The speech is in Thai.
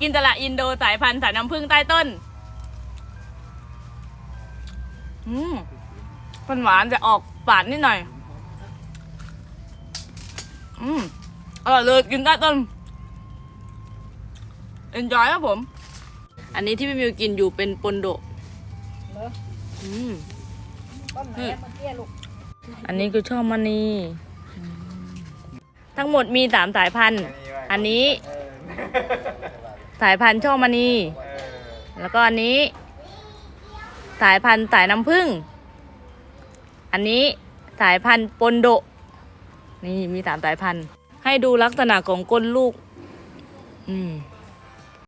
จินตละอินโดสายพันธุ์สายน้ำผึ้งใต้ต้น อืมมันหวานจะออกฝาดนิดหน่อย อืมอร่อยเลยกินใต้ต้นเอนจอยครับผม อันนี้ที่พี่มิวกินอยู่เป็นปนโดะเหรออืมต้นไหนอะเมื่อกี้ลูก อันนี้คือช่อมณีทั้งหมดมีสามสายพันธุ์ อันนี้ สายพันธุ์ช่อมณีแล้วก็อันนี้ สายพันธุ์สายน้ำผึ้งอันนี้สายพันธุ์ปนโดะนี่มีสามสายพันธุ์ ให้ดูลักษณะของก้นลูก อืม